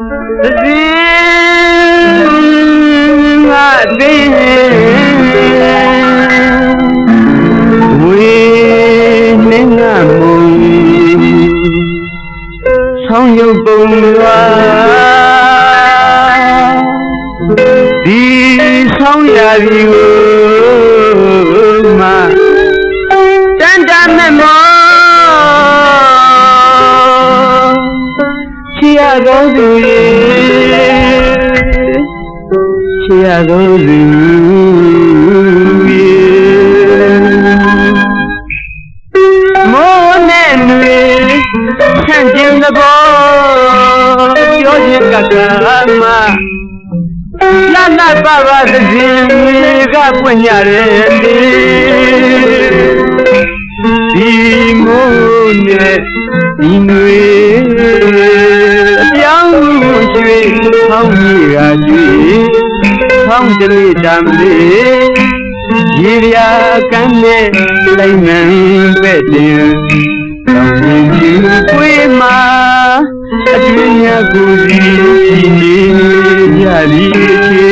စီငါသိဝေနေငါမုံဆောင်းရုပ်ပုံလွာဒီဆောင်းရာဒီကို ချီရတော်သူရေချီရတော်သူရေမိုးနဲ့တွေဆန့်ကျင်သဘောပြောခြင်းကကမှလာလာပါပါသစဉ်ကပွင့်ကြတယ်လေဒီမိုးနဲ့ဒီနွေ ဆောင်းကြီးကကျွေဆောင်းတလေးတမ်းလေးရေရကမ်းနဲ့လိုက်နံပဲ့တင်တောင်းရင်ပြူပွေးမှာအတွင်းရကိုစီနေရလိချေ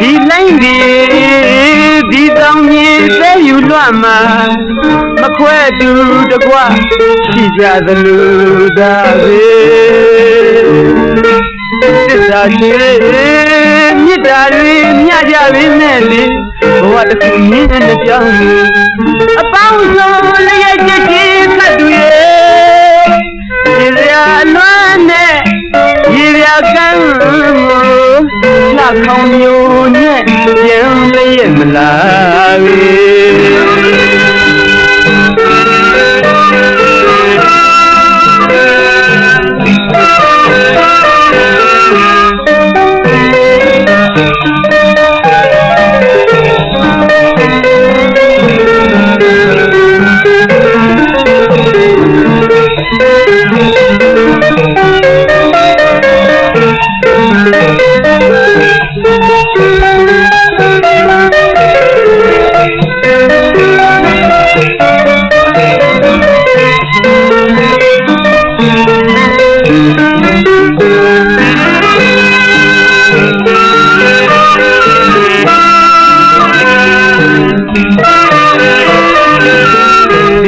ဒီလိုင်းဒီဒီ လွှတ်မှာမခွဲတူတကွရှိကြသလိုဒါပဲတစ္ဆာရှိမြစ်တာတွေမြကြပြီနဲ့လေဘဝတစ်ခုမြင်းနဲ့ပြောင်းနေအပေါင်းဆုံးလျက်ချစ်ချင်းခတ်သူရဲ့ဒီရလွမ်းနဲ့ရေရကန်းလှခေါင်မျိုးနဲ့ပြန်လျက်မလာပြီ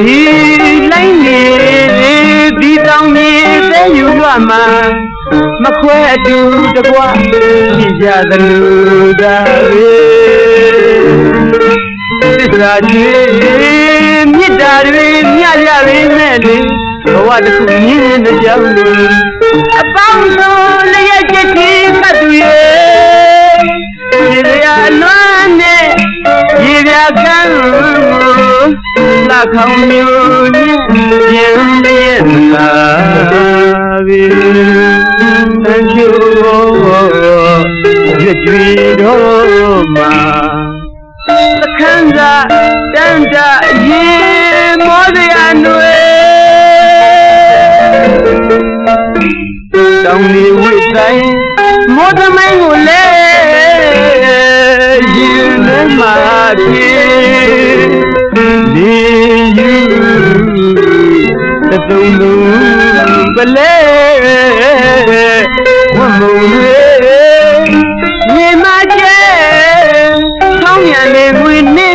ဒီလိုင်းနေဒီတောင်ကြီးသဲယူလွှတ်မှာမခွဲအတူတကွာရှိကြသလိုဒါပဲသစ္စာကြီးမြစ်တာတွေမြကြပြီမဲ့လေဘဝတစ်ခုမြင်းနဲ့ကြောက်လို့အပေါင်းဆုံးလျက်ချစ်ချင်းသတ်သူရဲ့ဒီရလွမ်းနဲ့ရေပြ ကန်းလာခေါင်မျိုးနဲ့ပြန်လျက်လာပြီ Thank you ရွကြွေတော်မှာသခန်းသာတန်တာရေမောစရာနွေတောင်းနေဝိဆိုင်မောသမိုင်းကိုလေရင်ထဲမှာ ဖြစ်နေယူတသုံးလုံးပလဲဝမုံရေမြေမကျဲဆောင်းရံနေဝင်နေ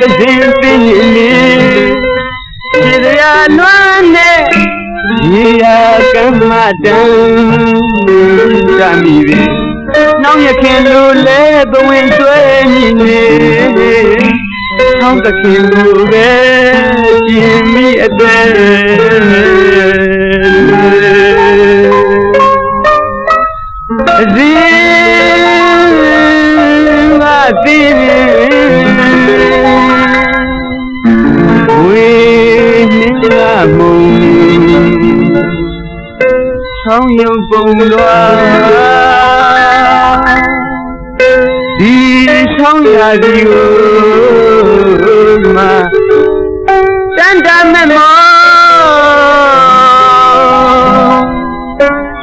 တစင်ပင်နေခြေရလွမ်းနေရေရကမ္မတံတမိပြီနောက်ရခင်လိုလဲဘဝင်ဆွဲမြည်နေဆော င်းတခင်လိုပဲရှင်မိအတဲ့ဇင်းငါသိဝေနှင်းငါမုံဆောင်းရုံပုံလွာဒီဆောင်းရာဒီကို မှာတန်တမမော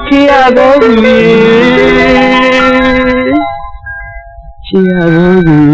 ချီရကုန်ပြီချီရကုန်ပြီ